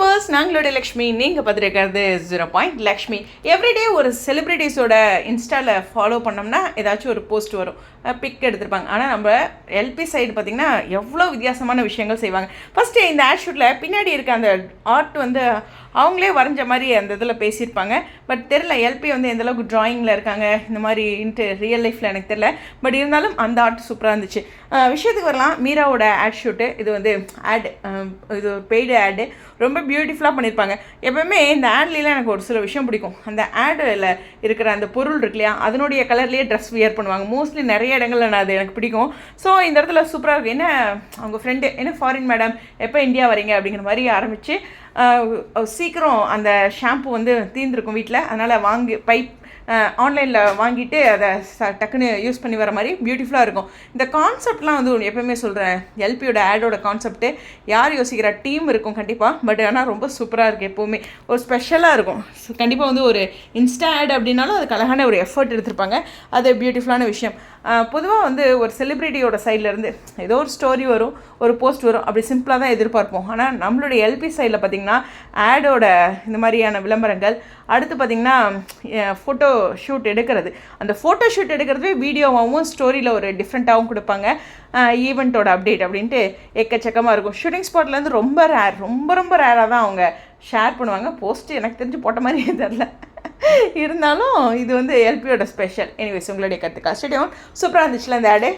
Viewers நாங்களுடைய லக்ஷ்மி நீங்கள் பார்த்துருக்கிறது ஜீரோ பாயிண்ட் லக்ஷ்மி எவ்ரிடே ஒரு செலிப்ரிட்டிஸோட இன்ஸ்டாவில் ஃபாலோ பண்ணோம்னா ஏதாச்சும் ஒரு போஸ்ட் வரும். பிக் எடுத்திருப்பாங்க. ஆனால் நம்ம எல்பி சைடு பார்த்திங்கன்னா எவ்வளோ வித்தியாசமான விஷயங்கள் செய்வாங்க. ஃபஸ்ட்டு இந்த ஆட் ஷூட்டில் பின்னாடி இருக்க அந்த ஆர்ட் வந்து அவங்களே வரைஞ்ச மாதிரி அந்த இதில் பேசியிருப்பாங்க. பட் தெரில எல்பி வந்து எந்த அளவுக்கு ட்ராயிங்கில் இருக்காங்க இந்த மாதிரி இன்ட்டு ரியல் லைஃப்பில் எனக்கு தெரில பட் இருந்தாலும் அந்த ஆர்ட் சூப்பராக இருந்துச்சு. விஷயத்துக்கு வரலாம். மீராவோட ஆட் ஷூட்டு இது வந்து ஆட் இது ஒரு பெய்டு ஆடு ரொம்ப பியூட்டிஃபுல்லாக பண்ணியிருப்பாங்க எப்பவுமே இந்த ஆட்லாம் எனக்கு ஒரு சில விஷயம் பிடிக்கும். அந்த ஆடில் இருக்கிற அந்த பொருள் இருக்கு இல்லையா அதனுடைய கலர்லேயே ட்ரெஸ் வியர் பண்ணுவாங்க. மோஸ்ட்லி நிறைய இடங்களில் நான் அது எனக்கு பிடிக்கும். ஸோ இந்த இடத்துல சூப்பராக இருக்கும் என்ன அவங்க ஃப்ரெண்டு என்ன ஃபாரின் மேடம் எப்போ இந்தியா வரீங்க அப்படிங்கிற மாதிரி ஆரம்பித்து சீக்கிரம் அந்த ஷாம்பு வந்து தீர்ந்துருக்கும் வீட்டில் அதனால் வாங்கி பைப் ஆன்லைனில் வாங்கிட்டு அதை ச டக்குன்னு யூஸ் பண்ணி வர மாதிரி பியூட்டிஃபுல்லாக இருக்கும். இந்த கான்செப்ட்லாம் வந்து ஒன்று எப்பவுமே சொல்கிறேன் எல்பியோட ஆடோட கான்செப்ட்டு யார் யோசிக்கிற டீம் இருக்கும் கண்டிப்பாக பட் ஆனால் ரொம்ப சூப்பராக இருக்குது எப்போவுமே. ஒரு ஸ்பெஷலாக இருக்கும். கண்டிப்பாக வந்து ஒரு இன்ஸ்டா ஆட் அப்படின்னாலும் அதுக்கு அழகான ஒரு எஃபர்ட் எடுத்திருப்பாங்க. அது பியூட்டிஃபுல்லான விஷயம். பொதுவாக வந்து ஒரு செலிப்ரிட்டியோட சைட்லேருந்து ஏதோ ஒரு ஸ்டோரி வரும் ஒரு போஸ்ட் வரும். அப்படி சிம்பிளாக தான் எதிர்பார்ப்போம். ஆனால் நம்மளுடைய எல்பி சைடில் பார்த்திங்கன்னா ஆடோட இந்த மாதிரியான விளம்பரங்கள். அடுத்து பார்த்திங்கன்னா ஃபோட்டோ ஷூட் எடுக்கிறது. அந்த ஃபோட்டோ ஷூட் எடுக்கிறதுவே வீடியோவாகவும் ஸ்டோரியில் ஒரு டிஃப்ரெண்ட்டாகவும் கொடுப்பாங்க. ஈவெண்ட்டோட அப்டேட் அப்படின்ட்டு எக்கச்சக்கமாக இருக்கும். ஷூட்டிங் ஸ்பாட்லேருந்து ரொம்ப ரேர் ரொம்ப ரொம்ப ரேராக தான் அவங்க ஷேர் பண்ணுவாங்க. போஸ்ட்டு எனக்கு தெரிஞ்சு போட்ட மாதிரியே தெரில இருந்தாலும் இது வந்து எல்பியோட ஸ்பெஷல் எனிவேஸ் உங்களுடைய கற்றுக்கா ஸ்டேடியம் சூப்பராக இருந்துச்சுல இந்த ஆடு